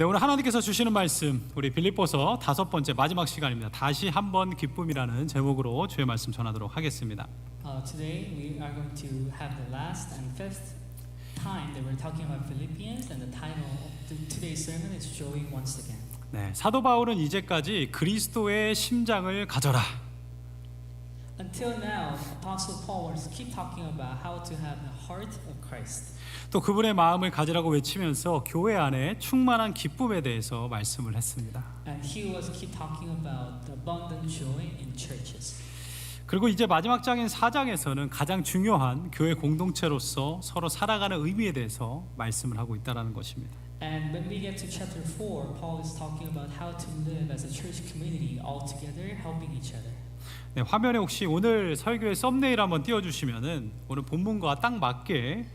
네, 오늘 하나님께서 주시는 말씀 우리 빌립보서 다섯 번째 마지막 시간입니다. 다시 한번 기쁨이라는 제목으로 주의 말씀 전하도록 하겠습니다. Uh, today we are going to have the last and fifth time that we're talking about Philippians, and the title of today's sermon is Joy Once Again. 네, 사도 바울은 이제까지 그리스도의 심장을 가져라. Until now, Apostle Paul was keep talking about how to have the heart of Christ, 또 그분의 마음을 가지라고 외치면서 교회 안에 충만한 기쁨에 대해서 말씀을 했습니다. and he was keep talking about the abundant joy in churches. 그리고 이제 마지막 장인 4장에서는 가장 중요한 교회 공동체로서 서로 살아가는 의미에 대해서 말씀을 하고 있다라는 것입니다. And when we get to chapter 4, Paul is talking about how to live as a church community all together, helping each other. 네, 화면에 혹시 오늘 설교의 썸네일 한번 띄워 주시면은 오늘 본문과 딱 맞게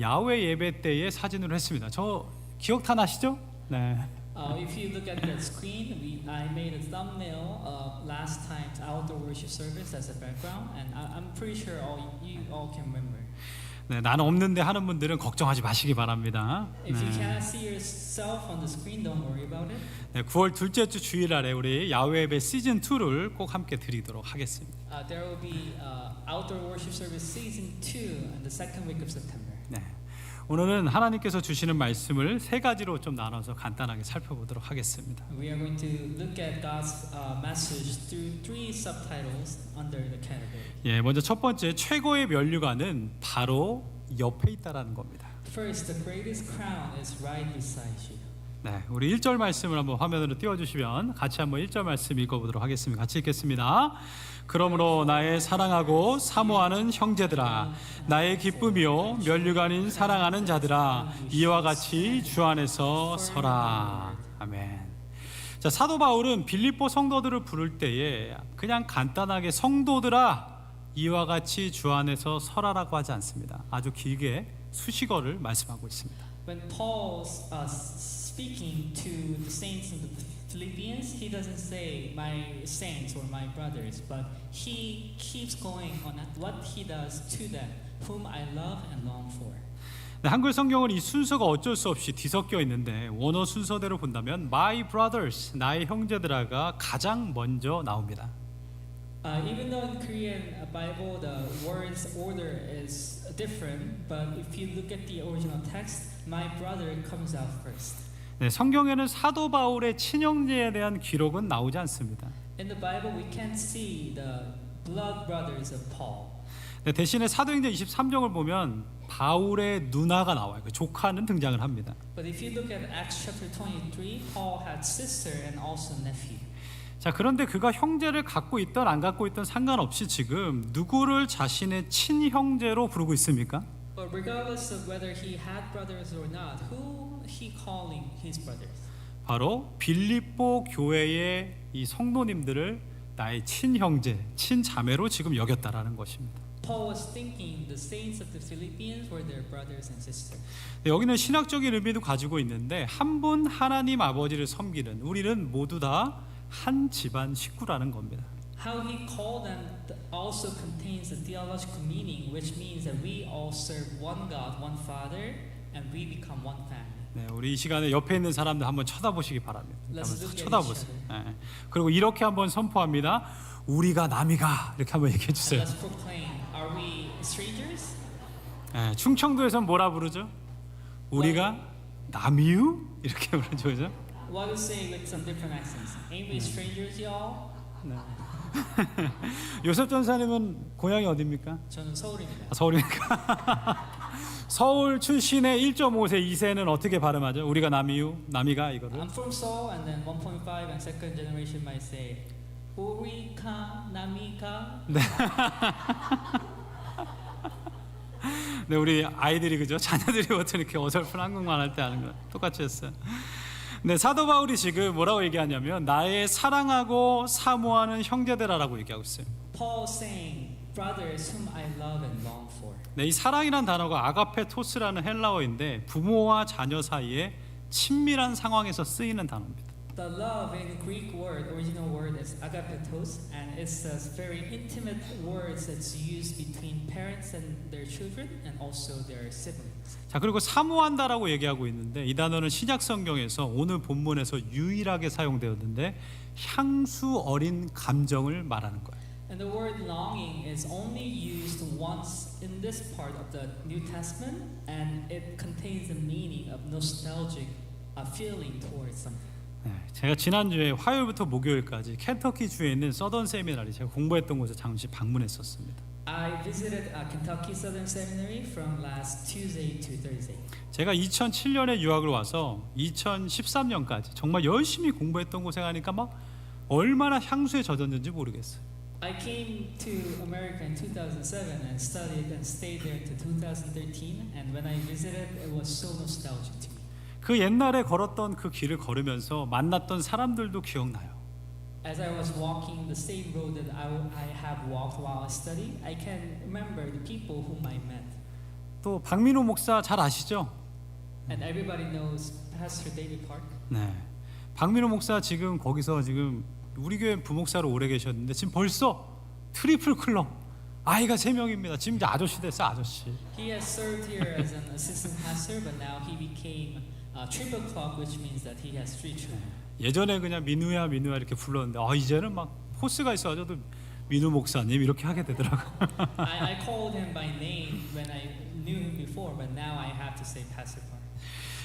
야외 예배 때의 사진으로 했습니다. 저 기억 다 나시죠? 네. Uh, if you look at the screen, we, I made a thumbnail of last time's outdoor worship service as a background, and I, I'm pretty sure all you all can remember. 네, 나는 없는데 하는 분들은 걱정하지 마시기 바랍니다. If you 네. cannot see yourself on the screen, don't worry about it. 네, 9월 둘째 주 주일날에 우리 야외 예배 시즌 2를 꼭 함께 드리도록 하겠습니다. Uh, there will be uh, outdoor worship service season two in the second week of September. 네. 오늘은 하나님께서 주시는 말씀을 세 가지로 좀 나눠서 간단하게 살펴보도록 하겠습니다. We are going to look at God's uh, message through three subtitles under the category. 예, 먼저 첫 번째 최고의 면류관은 바로 옆에 있다라는 겁니다. First, the greatest crown is right beside you. 네, 우리 1절 말씀을 한번 화면으로 띄워 주시면 같이 한번 1절 말씀 읽어 보도록 하겠습니다. 같이 읽겠습니다. 그러므로 나의 사랑하고 사모하는 형제들아 나의 기쁨이요 면류관인 사랑하는 자들아 이와 같이 주 안에서 서라. 아멘. 자, 사도 바울은 빌립보 성도들을 부를 때에 그냥 간단하게 성도들아 이와 같이 주 안에서 서라라고 하지 않습니다. 아주 길게 수식어를 말씀하고 있습니다. When Paul's uh, speaking to the saints in the Philippians, he doesn't say my saints or my brothers, but he keeps going on what he does to them, whom I love and long for. 네, 한글 성경은 이 순서가 어쩔 수 없이 뒤섞여 있는데 원어 순서대로 본다면 my brothers 나의 형제들아가 가장 먼저 나옵니다. Uh, even though in Korean uh, Bible the words order is different, but if you look at the original text, my brother comes out first. 네, 성경에는 사도 바울의 친형제에 대한 기록은 나오지 않습니다. In the Bible, we can't see the blood brothers of Paul. 네, 대신에 사도행전 23장을 보면 바울의 누나가 나와요. 그 조카는 등장을 합니다. But if you look at Acts chapter 23, Paul had sister and also nephew. 자, 그런데 그가 형제를 갖고 있던 안 갖고 있던 상관없이 지금 누구를 자신의 친형제로 부르고 있습니까? But regardless of whether he had brothers or not, who he calling his brothers? 바로 빌립보 교회의 이 성도님들을 나의 친형제, 친자매로 지금 여겼다라는 것입니다. Paul was thinking the saints of the Philippians were their brothers and sisters. 네, 여기는 신학적인 의미도 가지고 있는데 한 분 하나님 아버지를 섬기는 우리는 모두 다 한 집안 식구라는 겁니다. How he called them th- also contains a theological meaning, which means that we all serve one God, one Father, and we become one family. 네, 우리 이 시간에 옆에 있는 사람들 한번 쳐다보시기 바랍니다. 한번 쳐다보세요. 네. 그리고 이렇게 한번 선포합니다. 우리가 남이가 이렇게 한번 얘기해 주세요. let's proclaim: Are we strangers? 네, 충청도에서는 뭐라 부르죠? 우리가 남이유 이렇게 부르죠, 그죠? What to say with some different accents? Ain't we strangers, y'all? 요셉 전사님은 고향이 어디입니까? 저는 서울입니다. 아, 서울입니까? 서울 출신의 1.5세, 2세는 어떻게 발음하죠? 우리가 남이유, 남이가 이거를. I'm from Seoul, and then 1.5 and second generation might say, 우리가 남이가. 네, 우리 아이들이 그죠? 자녀들이 어떤 이렇게 어설픈 한국말 할 때 하는 거 똑같이 했어요. 네, 사도 바울이 지금 뭐라고 얘기하냐면 나의 사랑하고 사모하는 형제들아라고 얘기하고 있어요. Paul saying, brothers whom I love and long for. 네, 이 사랑이란 단어가 아가페토스라는 헬라어인데 부모와 자녀 사이에 친밀한 상황에서 쓰이는 단어입니다. The love in Greek word, original word is agapetos, and it's a very intimate words that's used between parents and their children, and also their siblings. 자 그리고 사모한다라고 얘기하고 있는데 이 단어는 신약 성경에서 오늘 본문에서 유일하게 사용되었는데 향수 어린 감정을 말하는 거예요. And the word longing is only used once in this part of the New Testament, and it contains the meaning of nostalgic uh, feeling towards something. 네, 제가 지난주에 화요일부터 목요일까지 켄터키 주에 있는 서던 세미나리 제가 공부했던 곳에 잠시 방문했었습니다. I visited uh, Kentucky Southern Seminary from last Tuesday to Thursday. 제가 2007년에 유학을 와서 2013년까지 정말 열심히 공부했던 곳에 가니까 막 얼마나 향수에 젖었는지 모르겠어요. I came to America in 2007 and studied and stayed there to 2013. And when I visited, it was so nostalgic to me. 그 옛날에 걸었던 그 길을 걸으면서 만났던 사람들도 기억나요. As I was walking the same road that I, I have walked while I studied, I can remember the people whom I met. 또 박민호 목사 잘 아시죠? And everybody knows Pastor David Park. 네. 박민호 목사 지금 거기서 지금 우리 교회 부목사로 오래 계셨는데 지금 벌써 트리플 클럽 아이가 세 명입니다. 지금 이제 아저씨 됐어 아저씨. He has served here as an assistant pastor, but now he became a triple club, which means that he has three children. 예전에 그냥 민우야 민우야 이렇게 불렀는데 아 이제는 막 포스가 있어가지고 민우 목사님 이렇게 하게 되더라고. I, I called him by name when I knew him before, but now I have to say Pastor Park.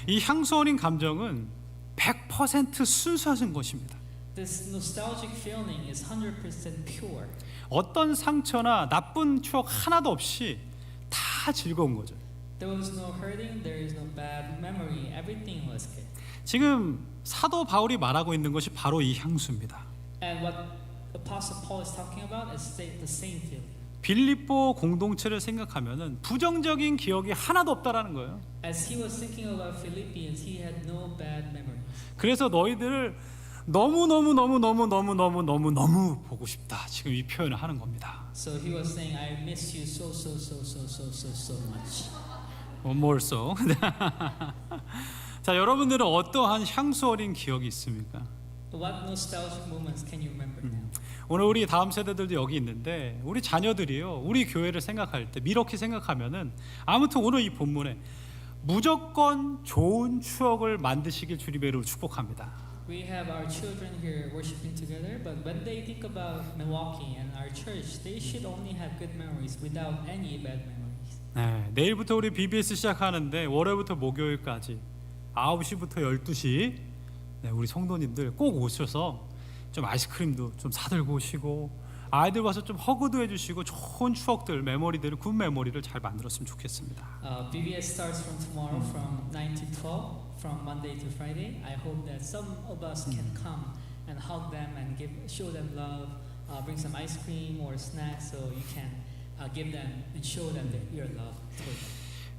이 향수 어린 감정은 100% 순수하신 것입니다. This nostalgic feeling is 100% pure. 어떤 상처나 나쁜 추억 하나도 없이 다 즐거운 거죠. There was no hurting, there is no bad memory, everything was good. 지금 사도 바울이 말하고 있는 것이 바로 이 향수입니다. And what Apostle Paul is talking about is the same feeling. 빌립보 공동체를 생각하면은 부정적인 기억이 하나도 없다라는 거예요. As he was thinking about Philippians, he had no bad memories. 그래서 너희들을 너무 너무 너무 너무 너무 너무 너무 너무 보고 싶다. 지금 이 표현을 하는 겁니다. So he was saying, I miss you so, so, so, so, so, so, so much. One more song. 자, 여러분들은 어떠한 향수 어린 기억이 있습니까? What nostalgic moments can you remember now? 오늘 우리 다음 세대들도 여기 있는데 우리 자녀들이요 우리 교회를 생각할 때 이렇게 생각하면은 아무튼 오늘 이 본문에 무조건 좋은 추억을 만드시길 주님으로 축복합니다. We have our children here worshiping together, but when they think about Milwaukee and our church, they should only have good memories without any bad memories. 네, 내일부터 우리 BBS 시작하는데 월요일부터 목요일까지 9시부터 12시 네, 우리 성도님들 꼭 오셔서 좀 아이스크림도 좀 사들고 오시고 아이들 와서 좀 허그도 해주시고 좋은 추억들, 메모리들을 굿 메모리를 잘 만들었으면 좋겠습니다. Uh, BBS starts from tomorrow from 9 to 12, from Monday to Friday. I hope that some of us can come and hug them and give, show them love, uh, bring some ice cream or snacks so you can uh.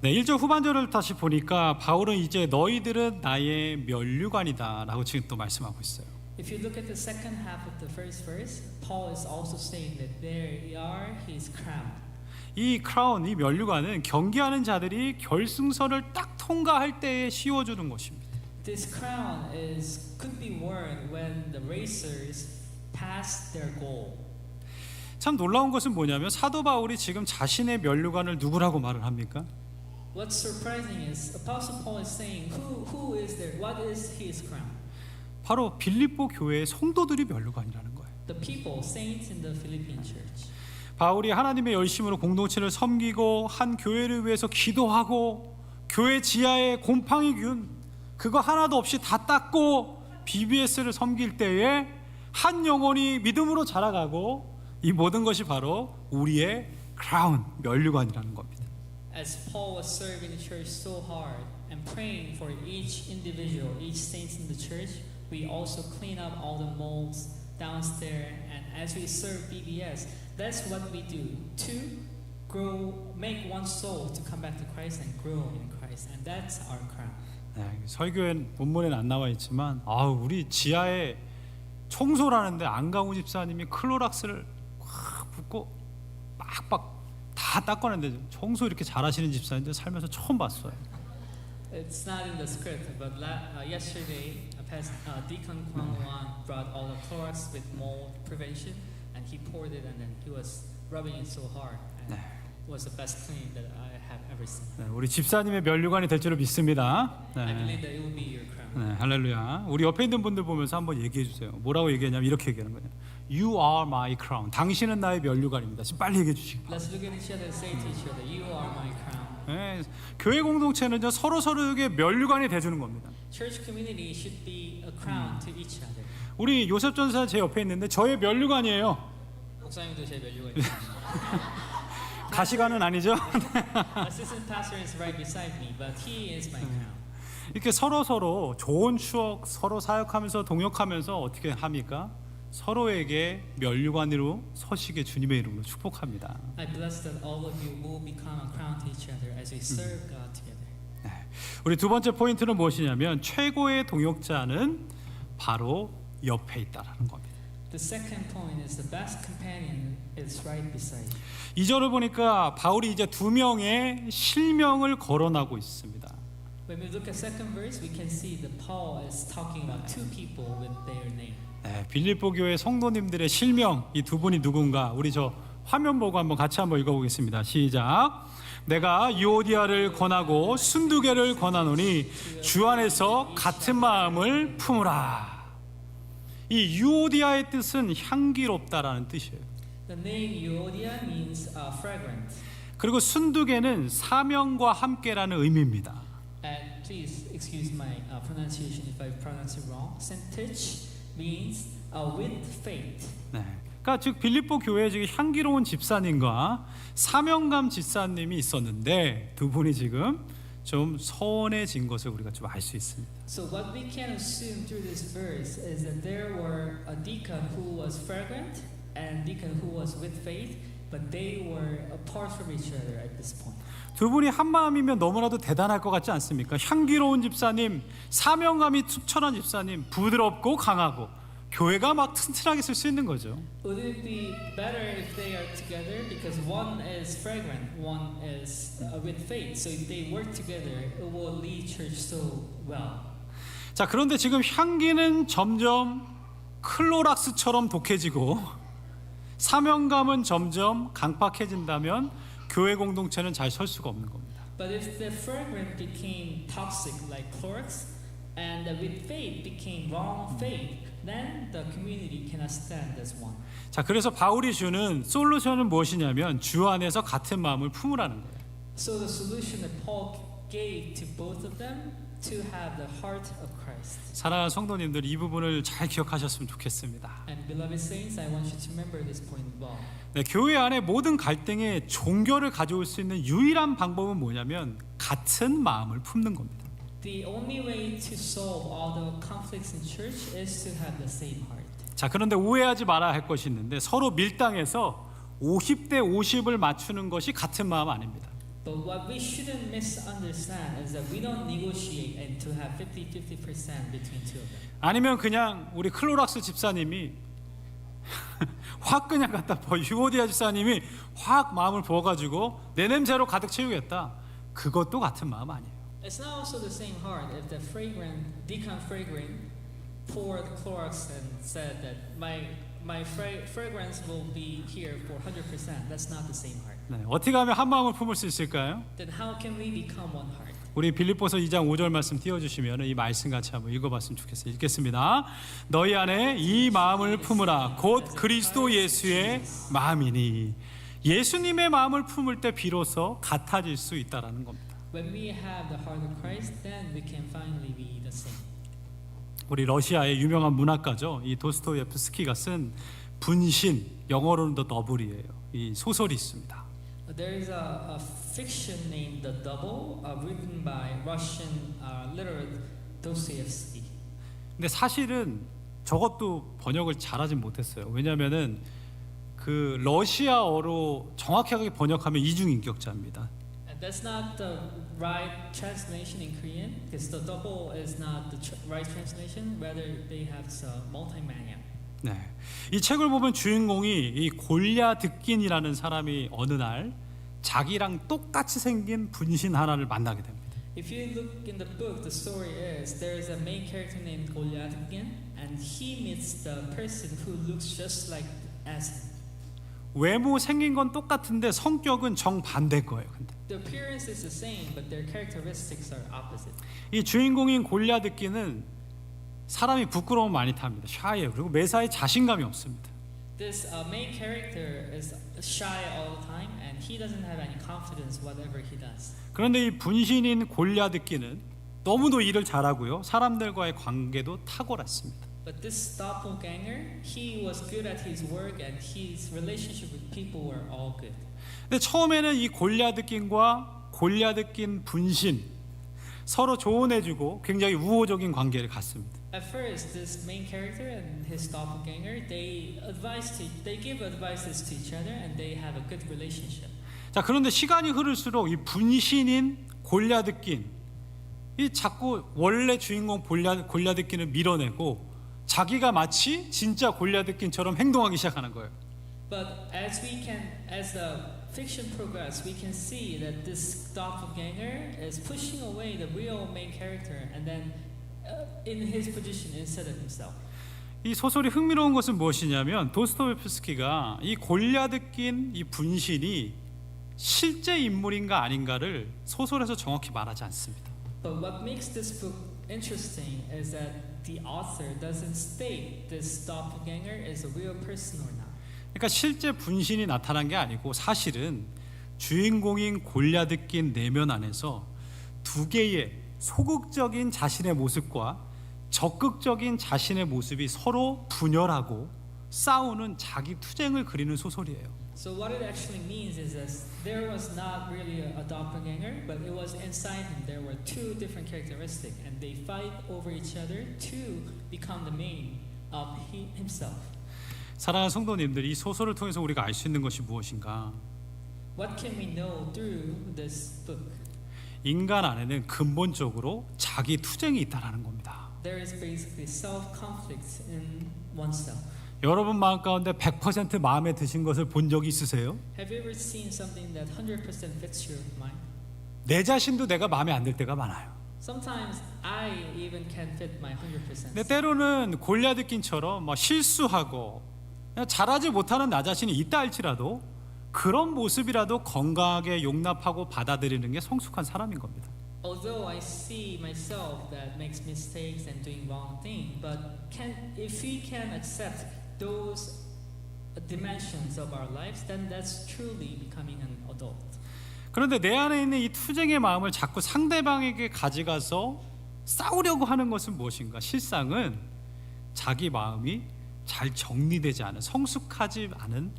네, 1절 후반절을 다시 보니까 바울은 이제 너희들은 나의 면류관이다라고 지금 또 말씀하고 있어요. If you look at the second half of the first verse, Paul is also saying that there are his crown. 이 크라운, 이 면류관은 경기하는 자들이 결승선을 딱 통과할 때에 씌워주는 것입니다. This crown is could be worn when the racers pass their goal. 참 놀라운 것은 뭐냐면 사도 바울이 지금 자신의 면류관을 누구라고 말을 합니까? What's surprising is Apostle Paul is saying, who, who is there? What is his crown? 바로 빌립보 교회의 성도들이 면류관이라는 거예요. The people, saints in the Philippian church. 바울이 하나님의 열심으로 공동체를 섬기고 한 교회를 위해서 기도하고 교회 지하에 곰팡이 균 그거 하나도 없이 다 닦고 BBS를 섬길 때에 한 영혼이 믿음으로 자라가고 이 모든 것이 바로 우리의 크라운 면류관이라는 겁니다. As Paul was serving the church so hard and praying for each individual, each saints in the church, we also clean up all the molds downstairs. And as we serve BBS, that's what we do to grow, make one soul to come back to Christ and grow in Christ. And that's our crown. 네, 설교엔 본문에는 안 나와 있지만 아 우리 지하에 청소를 하는데 안강우 집사님이 클로락스를 확 붓고 빡빡 다 닦아냈는데 청소 이렇게 잘하시는 집사님들 살면서 처음 봤어요. It's not in the script, but la- uh, yesterday, uh, past, uh, Deacon Kwang Wan brought all the Clorox with mold prevention, and he poured it, and then he was rubbing it so hard. And it was the best cleaning that I have ever seen. 네, 우리 집사님의 면류관이 될 줄을 믿습니다. I 네. believe that it will be your crown. 네, 할렐루야. 우리 옆에 있는 분들 보면서 한번 얘기해 주세요. 뭐라고 얘기하냐면 이렇게 얘기하는 거예요. You are my crown. 당신은 나의 면류관입니다. 지금 빨리 얘기해 주시기 바랍니다. Let's look at each other and say to each other, "You are my crown." 네, 교회 공동체는요 서로 서로에게 면류관이 돼주는 겁니다. Church community should be a crown to each other. 우리 요셉 전사 제 옆에 있는데 저의 면류관이에요. 목사님도 제 있습니다. 가시관은 아니죠? Assistant pastor is right beside me, but he is my crown. 이렇게 서로 서로 좋은 추억 서로 사역하면서 동역하면서 어떻게 합니까? 서로에게 면류관으로 서시게 주님의 이름으로 축복합니다. I bless that all of you will become a crown to each other as we serve God together. 우리 두 번째 포인트는 무엇이냐면 최고의 동역자는 바로 옆에 있다라는 겁니다. The second point is the best companion is right beside you. 이 절을 보니까 바울이 이제 두 명의 실명을 거론하고 있습니다. When we look at second verse, we can see that Paul is talking about two people with their name. 네, 빌립보 교회 성도님들의 실명 이 두 분이 누군가 우리 저 화면 보고 한번 같이 한번 읽어보겠습니다. 시작. 내가 유오디아를 권하고 순두개를 권하노니 주 안에서 같은 마음을 품으라. 이 유오디아의 뜻은 향기롭다라는 뜻이에요. The name Euodia means uh, fragrant. 그리고 순두개는 사명과 함께라는 의미입니다. And please excuse my uh, pronunciation if I pronounce it wrong. Sentich means uh, with faith. 네. 그러니까 즉 빌립보 교회에 지금 향기로운 집사님과 사명감 집사님이 있었는데 두 분이 지금 좀 서운해진 것을 우리가 좀 알 수 있습니다. So what we can assume through this verse is that there were a deacon who was fragrant and deacon who was with faith, but they were apart from each other at this point. 두 분이 한 마음이면 너무나도 대단할 것 같지 않습니까? 향기로운 집사님, 사명감이 투철한 집사님, 부드럽고 강하고 교회가 막 튼튼하게 쓸 수 있는 거죠. Would it be better if they are together because one is fragrant, one is uh, with faith? So if they work together, it will lead church so well. 자, 그런데 지금 향기는 점점 클로락스처럼 독해지고 사명감은 점점 강팍해진다면 교회 공동체는 잘 설 수가 없는 겁니다. But if the fragrant became toxic like Clorox, and with faith became wrong faith, then the community cannot stand as one. 자, 그래서 바울이 주는 솔루션은 무엇이냐면 주 안에서 같은 마음을 품으라는 거예요. So the solution that Paul gave to both of them to have the heart of Christ. 사랑하는 성도님들 이 부분을 잘 기억하셨으면 좋겠습니다. And beloved saints, I want you to remember this point well. 네, 교회 안에 모든 갈등에 종교를 가져올 수 있는 유일한 방법은 뭐냐면 같은 마음을 품는 겁니다. The only way to solve all the conflicts in church is to have the same heart. 자, 그런데 오해하지 말아야 할 것이 있는데 서로 밀당해서 50대 50을 맞추는 것이 같은 마음 아닙니다. But what we shouldn't misunderstand is that we don't negotiate and to have 50-50% between two of them. 아니면 그냥 우리 클로락스 집사님이 확 그냥 갖다 버 유오디아 집사님이 확 마음을 부어가지고 내 냄새로 가득 채우겠다. 그것도 같은 마음 아니에요. It's not also the same heart if the fragrant, deacon fragrant poured Clorox and said that my, my fra- fragrance will be here for 100%. That's not the same heart. 네, 어떻게 하면 한 마음을 품을 수 있을까요? Then how can we become one heart? 우리 빌립보서 2장 5절 말씀 띄워주시면 이 말씀 같이 한번 읽어봤으면 좋겠어요. 읽겠습니다. 너희 안에 이 마음을 품으라. 곧 그리스도 예수의 마음이니 예수님의 마음을 품을 때 비로소 같아질 수 있다라는 겁니다. When we have the heart of Christ, then we can finally be the same. 우리 러시아의 유명한 문학가죠. 이 도스토예프스키가 쓴 분신 영어로는 더 더블이에요. 이 소설이 있습니다. Uh, There is a, a fiction named The Double, uh, written by Russian uh, literate Dostoevsky. 근데 사실은 저것도 번역을 잘하진 못했어요. 왜냐하면은 그 러시아어로 정확하게 번역하면 이중 인격자입니다. And that's not the right translation in Korean, because the double is not the right translation. Rather, they have the multi-maniac. 네. 이 책을 보면 주인공이 이 골랴듣긴이라는 사람이 어느 날 자기랑 똑같이 생긴 분신 하나를 만나게 됩니다. If you look in the book, the story is there's a main character named Goliath again, and he meets the person who looks just like as him. 외모 생긴 건 똑같은데 성격은 정반대일 거예요. 근데 The appearance is the same, but their characteristics are opposite. 이 주인공인 골리앗기는 사람이 부끄러움 많이 탑니다. 샤이해요. 그리고 매사에 자신감이 없습니다. This uh, main character is shy all the time, and he doesn't have any confidence whatever he does. 그런데 이 분신인 골리앗기는 너무도 일을 잘하고요. 사람들과의 관계도 탁월했습니다. But this doppelganger, he was good at his work, and his relationship with people were all good. 근데 처음에는 이 골리앗기과 골리앗긴 분신 서로 조언해주고 굉장히 우호적인 관계를 갖습니다. At first, this main character and his doppelganger, they advise to, they give advices to each other, and they have a good relationship. 자 그런데 시간이 흐를수록 이 분신인 골리앗긴 이 자꾸 원래 주인공 골리앗 골리앗긴을 밀어내고 자기가 마치 진짜 골리앗긴처럼 행동하기 시작하는 거예요. But as we can, as the fiction progresses, we can see that this doppelganger is pushing away the real main character, and then uh, in his position instead of himself. 이 소설이 흥미로운 것은 무엇이냐면 도스토옙스키가 이 골리앗긴 이 분신이 실제 인물인가 아닌가를 소설에서 정확히 말하지 않습니다. But what makes this book interesting is that the author doesn't state this doppelganger is a real person or not. 그러니까 실제 분신이 나타난 게 아니고 사실은 주인공인 골리앗긴 내면 안에서 두 개의 소극적인 자신의 모습과 적극적인 자신의 모습이 서로 분열하고 싸우는 자기 투쟁을 그리는 소설이에요. So what it actually means is that there was not really a, a doppelganger, but it was inside him. There were two different characteristics, and they fight over each other to become the main of he, himself. 사랑하는 성도님들, 이 소설을 통해서 우리가 알 수 있는 것이 무엇인가? What can we know through this book? 인간 안에는 근본적으로 자기 투쟁이 있다라는 겁니다. There is basically self-conflict in oneself. 여러분 마음 가운데 100% 마음에 드신 것을 본 적이 있으세요? Have you ever seen something that 100% fits your mind? 내 자신도 내가 마음에 안 들 때가 많아요. Sometimes I even can fit my 100%. 근데 때로는 골리앗긴처럼 막 실수하고 잘하지 못하는 나 자신이 있다 할지라도 그런 모습이라도 건강하게 용납하고 받아들이는 게 성숙한 사람인 겁니다. Although I see myself that makes mistakes and doing wrong thing, but can if we can accept those dimensions of our lives, then that's truly becoming an adult. 그런데 내 안에 있는 이 투쟁의 마음을 자꾸 상대방에게 가져가서 싸우려고 하는 것은 무엇인가? 실상은 자기 마음이 잘 정리되지 않은 성숙하지 않은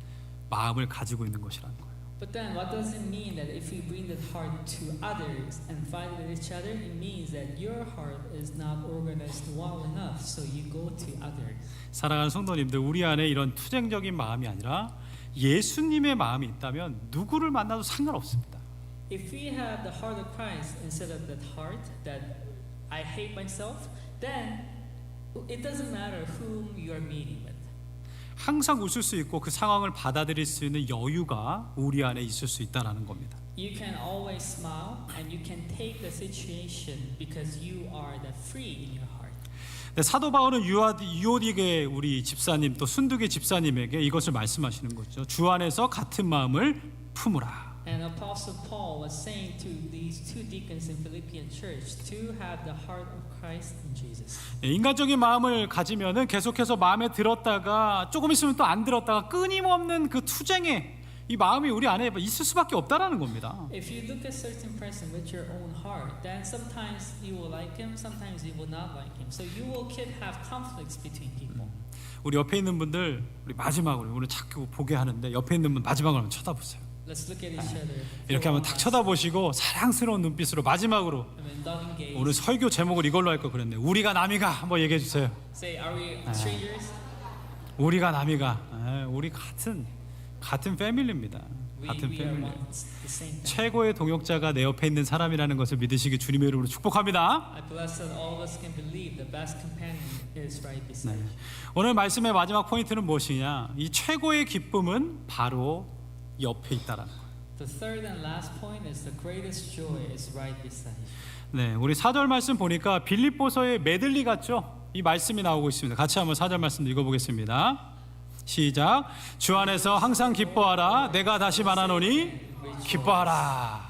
마음을 가지고 있는 것이라는 거예요. But then, what does it mean that if we bring that heart to others and fight with each other? It means that your heart is not organized well enough, so you go to others. 사랑하는 성도님들, 우리 안에 이런 투쟁적인 마음이 아니라 예수님의 마음이 있다면 누구를 만나도 상관없습니다. If we have the heart of Christ instead of that heart that I hate myself, then it doesn't matter whom you are meeting with. 항상 웃을 수 있고 그 상황을 받아들일 수 있는 여유가 우리 안에 있을 수 있다라는 겁니다. You can always smile and you can take the situation because you are that free in your heart. 네, 사도 바울은 유오디게 우리 집사님 또 순두계 집사님에게 이것을 말씀하시는 거죠. 주 안에서 같은 마음을 품으라. And Apostle Paul was saying to these two deacons in Philippian church to have the heart of 네, 인간적인 마음을 가지면은 계속해서 마음에 들었다가 조금 있으면 또 안 들었다가 끊임없는 그 투쟁에 이 마음이 우리 안에 있을 수밖에 없다라는 겁니다. If you look at certain person with your own heart, then sometimes you will like him, sometimes you will not like him. So you will keep have conflicts between people. 우리 옆에 있는 분들 우리 마지막으로 오늘 자꾸 보게 하는데 옆에 있는 분 마지막으로 한번 쳐다보세요. Let's look at each other. 이렇게 한번 탁 쳐다보시고 사랑스러운 눈빛으로 마지막으로. 오늘 설교 제목을 이걸로 할거 그랬네. 우리가 남이가 한번 얘기해 주세요. Say, are we strangers? 우리가 남이가 에, 우리 같은 같은 패밀리입니다. 같은 패밀리. 최고의 동역자가 내 옆에 있는 사람이라는 것을 믿으시기 주님의 이름으로 축복합니다. I bless that all of us can believe the best companion is right beside you. 오늘 말씀의 마지막 포인트는 무엇이냐? 이 최고의 기쁨은 바로 옆에 있다라는 거예요. The third and last point is the greatest joy is right beside you. 네, 우리 사절 말씀 보니까 빌립보서의 메들리 같죠? 이 말씀이 나오고 있습니다. 같이 한번 사절 말씀 읽어보겠습니다. 시작. 주 안에서 항상 기뻐하라. 내가 다시 말하노니 기뻐하라.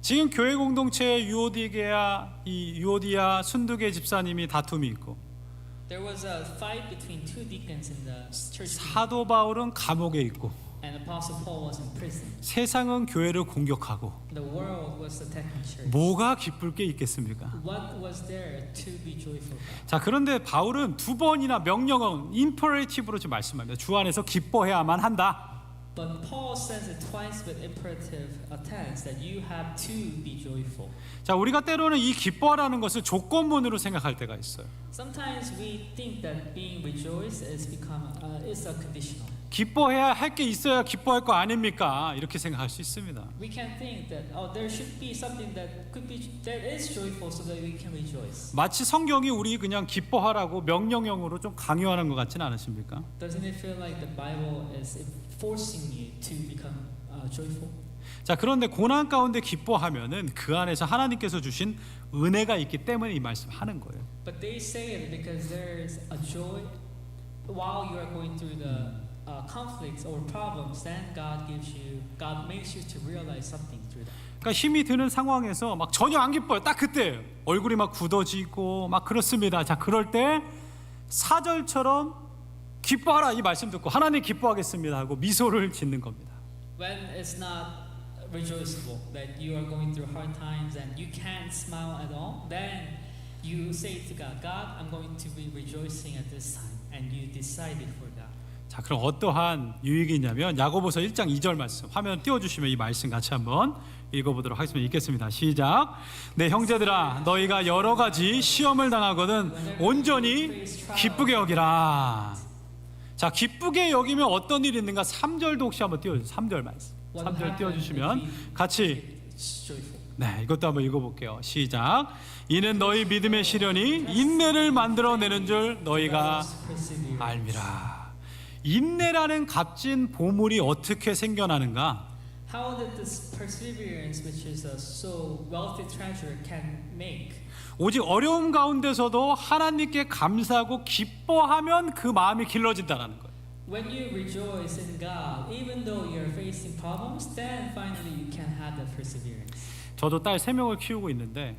지금 교회 공동체 유오디게아 이 유오디아 순두계 집사님이 다툼이 있고 There was a fight between two deacons in the church, 사도 바울은 감옥에 있고 and Apostle Paul was in prison. 세상은 교회를 공격하고 The world was attacking church. 뭐가 기쁠 게 있겠습니까? What was there to be joyful about? 자 그런데 바울은 두 번이나 명령은 임퍼레이티브로 지금 말씀합니다. 주 안에서 기뻐해야만 한다. But Paul says it twice with imperative tense that you have to be joyful. 자 우리가 때로는 이 기뻐하라는 것을 조건문으로 생각할 때가 있어요. Sometimes we think that being rejoiced is become uh, is a conditional. 기뻐해야 할 게 있어야 기뻐할 거 아닙니까? 이렇게 생각할 수 있습니다. We can think that oh there should be something that could be that is joyful so that we can rejoice. 마치 성경이 우리 그냥 기뻐하라고 명령형으로 좀 강요하는 것 같지는 않으십니까? Doesn't it feel like the Bible is forcing you to become uh, joyful? 자 그런데 고난 가운데 기뻐하면은 그 안에서 하나님께서 주신 은혜가 있기 때문에 이 말씀하는 거예요. But they say it because there's a joy while you are going through the uh, conflicts or problems. Then God gives you, God makes you to realize something through that. 그러니까 힘이 드는 상황에서 막 전혀 안 기뻐요. 딱 그때 얼굴이 막 굳어지고 막 그렇습니다. 자 그럴 때 사절처럼 기뻐하라 이 말씀 듣고 하나님 기뻐하겠습니다 하고 미소를 짓는 겁니다. When it's not rejoicable, that you are going through hard times and you can't smile at all, then you say to God, God, I'm going to be rejoicing at this time, and you decide it for. 자 그럼 어떠한 유익이 있냐면 야고보서 1장 2절 말씀 화면 띄워 주시면 이 말씀 같이 한번 읽어 보도록 하겠습니다. 읽겠습니다. 시작. 내 형제들아 너희가 여러 가지 시험을 당하거든 온전히 기쁘게 여기라. 자 기쁘게 여기면 어떤 일이 있는가 3절도 혹시 한번 띄워 주세요. 3절 말씀. 3절 띄워 주시면 같이 It's joyful. 네 이것도 한번 읽어볼게요. 시작. 이는 너희 믿음의 시련이 인내를 만들어내는 줄 너희가. 알미라. 인내라는 값진 보물이 어떻게 생겨나는가? How did this perseverance, which is a so wealthy treasure, can make? 오직 어려움 가운데서도 하나님께 감사하고 기뻐하면 그 마음이 길러진다라는 거예요. When you rejoice in God, even though you're facing problems, then finally you can have that perseverance. 저도 딸 세 명을 키우고 있는데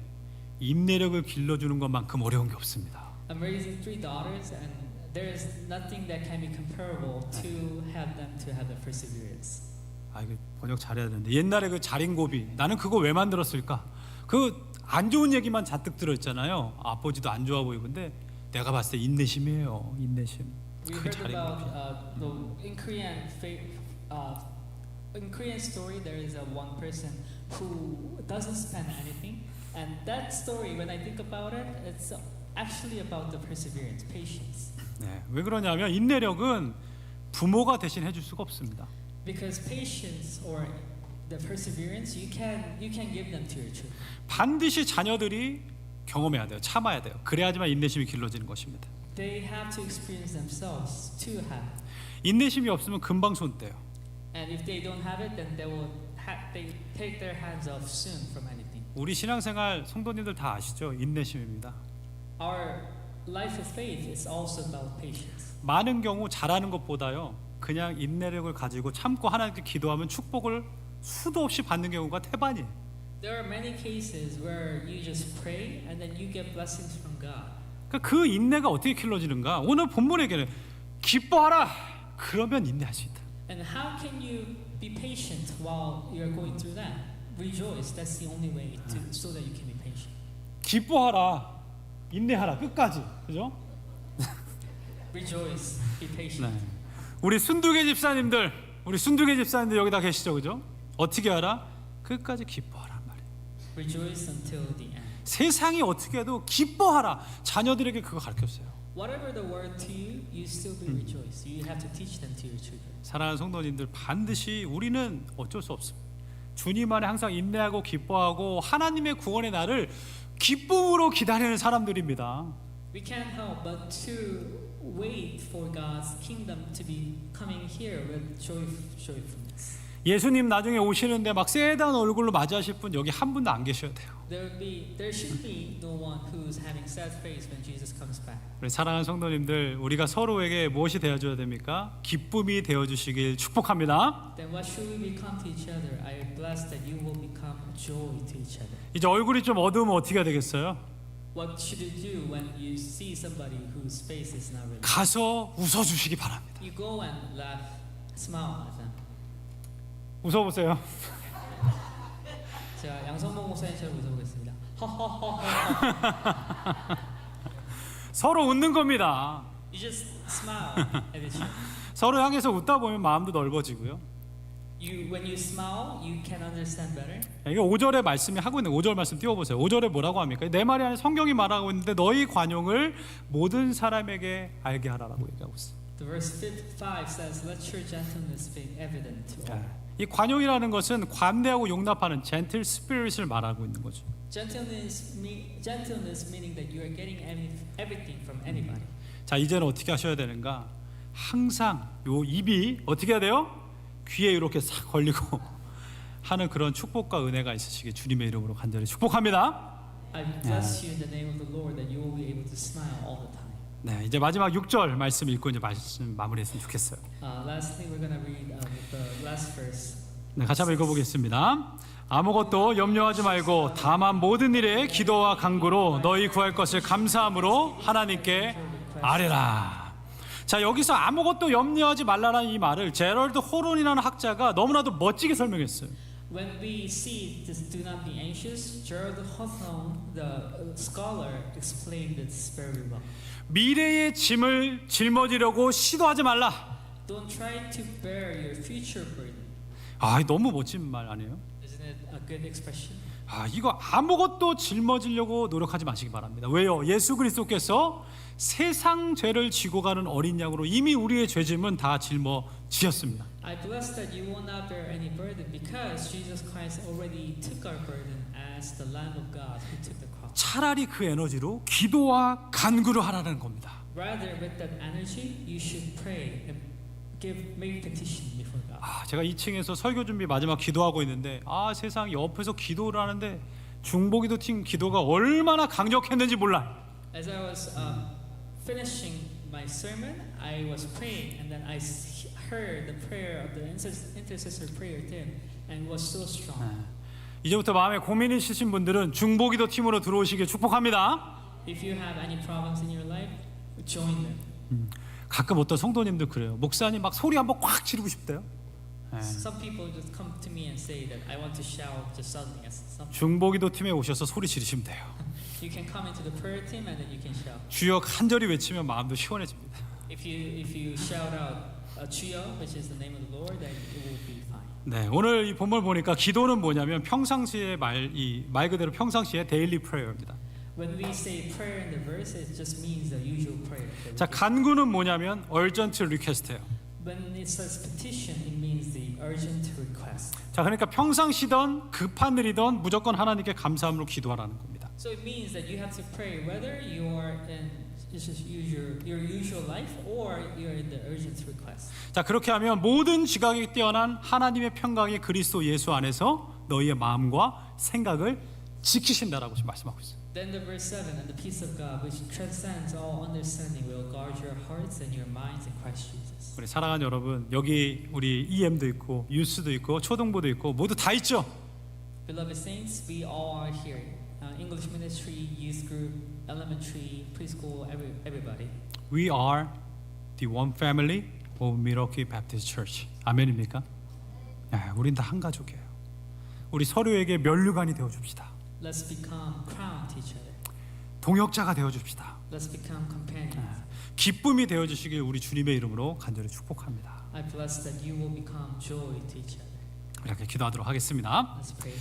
인내력을 길러주는 것만큼 어려운 게 없습니다. I'm raising three daughters, and there is nothing that can be comparable to have them to have the perseverance. 아 이거 번역 잘해야 되는데 옛날에 그 자린고비 나는 그거 왜 만들었을까? 그 안 좋은 얘기만 잔뜩 들어있잖아요. 아버지도 안 좋아 보이고 근데 내가 봤을 때 인내심이에요. 인내심. We 그 heard about 자린고비. uh, the in Korean fa- uh, in Korean story there is a one person who doesn't spend anything, and that story when I think about it, it's actually about the perseverance, patience. 네, 왜 그러냐면 인내력은 부모가 대신 해줄 수가 없습니다. Because patience or the perseverance, you can you can give them to your children. 반드시 자녀들이 경험해야 돼요. 참아야 돼요. 그래야지만 인내심이 길러지는 것입니다. They have to experience themselves to have, 인내심이 없으면 금방 손 떼요. and if they don't have it, then they will ha- they take their hands off soon from anything. 우리 신앙생활 성도님들 다 아시죠? 인내심입니다. Our life of faith is also about patience. 많은 경우 잘하는 것보다요. 그냥 인내력을 가지고 참고 하나님께 기도하면 축복을 수도 없이 받는 경우가 태반이에요. There are many cases where you just pray and then you get blessings from God. 그러니까 그 인내가 어떻게 길러지는가? 오늘 본문에게는 기뻐하라. 그러면 인내할 수 있다. And how can you be patient while you're going through that? Rejoice. That's the only way to so that you can be patient. 기뻐하라. 인내하라. 끝까지. 그죠? Rejoice. Be patient. 네. 우리 순두개 집사님들, 우리 순두개 집사님들 여기 다 계시죠, 그죠? 어떻게 하라? 끝까지 기뻐하란 말이에요. Rejoice until the end. 세상이 어떻게 해도 기뻐하라. 자녀들에게 그거 가르쳤어요. Whatever the word to you, you still be rejoice. You have to teach them to your children. 사랑하는 성도님들 반드시 우리는 어쩔 수 없습니다. 주님 안에 항상 인내하고 기뻐하고 하나님의 구원의 날을 기쁨으로 기다리는 사람들입니다. We can't help but to wait for God's kingdom to be coming here with joy, joyfulness. 예수님 나중에 오시는데 막 세단 얼굴로 맞이하실 분 여기 한 분도 안 계셔야 돼요. There would be, there should be no one who's having sad face when Jesus comes back. 우리 사랑하는 성도님들, 우리가 서로에게 무엇이 되어줘야 됩니까? 기쁨이 되어주시길 축복합니다. Then what should we become to each other? I am blessed that you will become joy to each other. 이제 얼굴이 좀 어두우면 어떻게 해야 되겠어요? What should you do when you see somebody whose face is not really? 가서 웃어주시기 바랍니다. You go and laugh, smile at them. 웃어보세요. 제가 양성봉 목사님처럼 웃어보겠습니다. 서로 웃는 겁니다. You just smile at each other. 서로 향해서 웃다 보면 마음도 넓어지고요. You, when you smile, you can understand better. 이게 5절의 말씀이 하고 있는 5절 말씀 띄워보세요. 5절에 뭐라고 합니까? 내 말이 아니라 성경이 말하고 있는데 너희 관용을 모든 사람에게 알게 하라라고 얘기하고 있어요. The verse 5 says, Let your gentleness be evident to all. 이 관용이라는 것은 관대하고 용납하는 젠틀 스피릿을 말하고 있는 거죠. Gentleness, me, gentleness meaning that you are getting any, everything from anybody. 자 이제는 어떻게 하셔야 되는가? 항상 요 입이 어떻게 해야 돼요? 귀에 이렇게 싹 걸리고 하는 그런 축복과 은혜가 있으시길 주님의 이름으로 간절히 축복합니다. I bless you in the name of the Lord that you will be able to smile all the time. 네, 이제 마지막 6절 말씀 읽고 이제 말씀 마무리했으면 좋겠어요. Uh, lastly, we're going to read uh, the last verse. 네, 같이 한번 읽어보겠습니다. 아무것도 염려하지 말고 다만 모든 일에 기도와 간구로 너희 구할 것을 감사함으로 하나님께 아뢰라. 자 여기서 아무것도 염려하지 말라라는 이 말을 제럴드 호론이라는 학자가 너무나도 멋지게 설명했어요. When we see this do not be anxious, Gerald Hawthorne, the uh, scholar, explained this very well. 미래의 짐을 짊어지려고 시도하지 말라. Don't try to bear your future burden. 아 너무 멋진 말 아니에요? Isn't it a good expression? 아 이거 아무것도 짊어지려고 노력하지 마시기 바랍니다. 왜요? 예수 그리스도께서 세상 죄를 지고 가는 어린 양으로 이미 우리의 죄짐은 다 짊어지었습니다. I bless that you will not bear any burden because Jesus Christ already took our burden as the Lamb of God who took the cross. 차라리 그 에너지로 기도와 간구를 하라는 겁니다. Rather, with that energy, you should pray and give make petition before God. 아, 제가 2층에서 설교 준비 마지막 기도하고 있는데 아 세상 옆에서 기도를 하는데 중보기도 팀 기도가 얼마나 강력했는지 몰라. As I was um, finishing my sermon, I was praying, and then I heard the prayer of the intercess- intercessor prayer team, and was so strong. 이제부터 마음에 고민이 있으신 분들은 중보기도 팀으로 들어오시길 축복합니다. If you have any problems in your life, join them. 가끔 어떤 성도님들 그래요. 목사님 막 소리 한번 꽉 지르고 싶대요. 예. Some people just come to me and say that I want to shout just suddenly at something. 중보기도 팀에 오셔서 소리 지르시면 돼요. You can come into the prayer team and then you can shout. 주여 간절히 외치면 마음도 시원해집니다. If you if you shout out uh. 네, 오늘 이 본문 보니까 기도는 뭐냐면 평상시의 말 이 말 그대로 평상시의 데일리 프레이어입니다. When we say prayer in the verse, it just means the usual prayer. that we 자. 간구는 뭐냐면 urgent request예요. When it says petition, it means the urgent request. 자, 그러니까 평상시던 급한 일이던 무조건 하나님께 감사함으로 기도하라는 겁니다. So it means that you have to pray whether you are in just your, your usual life or you're in the urgent request. 자, 그렇게 하면 모든 지각이 뛰어난 하나님의 평강이 그리스도 예수 안에서 너희의 마음과 생각을 지키신다라고 지금 말씀하고 있어요. Then the verse 7 and the peace of God, which transcends all understanding, will guard your hearts and your minds in Christ Jesus. 우리 사랑하는 여러분, 여기 우리 EM도 있고 유스도 있고 초등부도 있고 모두 다 있죠. Beloved saints, we all are here. Uh, English ministry, youth group, elementary, preschool, every, everybody. We are the one family of Milwaukee Baptist Church. 아멘입니까? 네, 우린 다 한 가족이에요. 우리 서로에게 면류관이 되어 줍시다. Let's become crown to each other. 동역자가 되어 줍시다. Let's become companions. 기쁨이 되어 주시길 우리 주님의 이름으로 간절히 축복합니다. I bless that you will become joy to each other. 이렇게 기도하도록 하겠습니다. Let's pray.